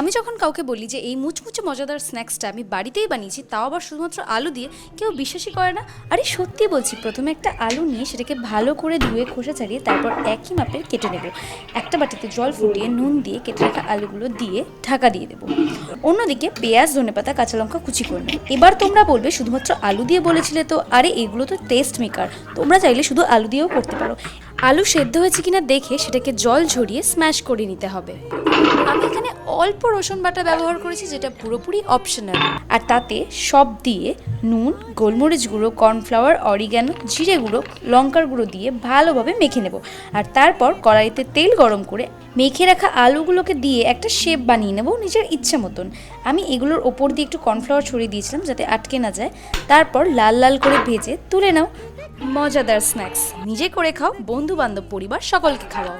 আমি যখন কাউকে বলি যে এই মুচমুচে মজাদার স্ন্যাক্সটা আমি বাড়িতেই বানিয়েছি, তাও আবার শুধুমাত্র আলু দিয়ে কেউ বিশ্বাসই করে না। আরে সত্যি বলছি, প্রথমে একটা আলু নিয়ে সেটাকে ভালো করে ধুয়ে, খোসা ছাড়িয়ে তারপর একই মাপের কেটে নেব। একটা বাটিতে জল ফুটিয়ে নুন দিয়ে কেটে রাখা আলুগুলো দিয়ে ঢাকা দিয়ে দেবো। অন্যদিকে পেঁয়াজ, ধনেপাতা, কাঁচা লঙ্কা কুচি করে নেব। এবার তোমরা বলবে, শুধুমাত্র আলু দিয়ে বলেছিলে তো? আরে এগুলো তো টেস্ট মেকার তোমরা চাইলে শুধু আলু দিয়েও করতে পারো। আলু সেদ্ধ হয়েছে কিনা দেখে সেটাকে জল ঝরিয়ে স্ম্যাশ করে নিতে হবে। আমি এখানে অল্প রসুন বাটা ব্যবহার করেছি, যেটা পুরোপুরি অপশনাল আর তাতে সব দিয়ে নুন, গোলমরিচ গুঁড়ো কর্নফ্লাওয়ার অরিগ্যানো জিরে গুঁড়ো, লঙ্কার গুঁড়ো দিয়ে ভালোভাবে মেখে নেব। আর তারপর কড়াইতে তেল গরম করে মেখে রাখা আলুগুলোকে দিয়ে একটা শেপ বানিয়ে নেব নিজের ইচ্ছে মতন। আমি এগুলোর ওপর দিয়ে একটু কর্নফ্লাওয়ার ছড়িয়ে দিয়েছিলাম যাতে আটকে না যায়। তারপর লাল লাল করে ভেজে তুলে নাও। মজাদার স্ন্যাক্স নিজে করে খাও বন্ধু বান্ধব পরিবার সকলকে খাওয়াও।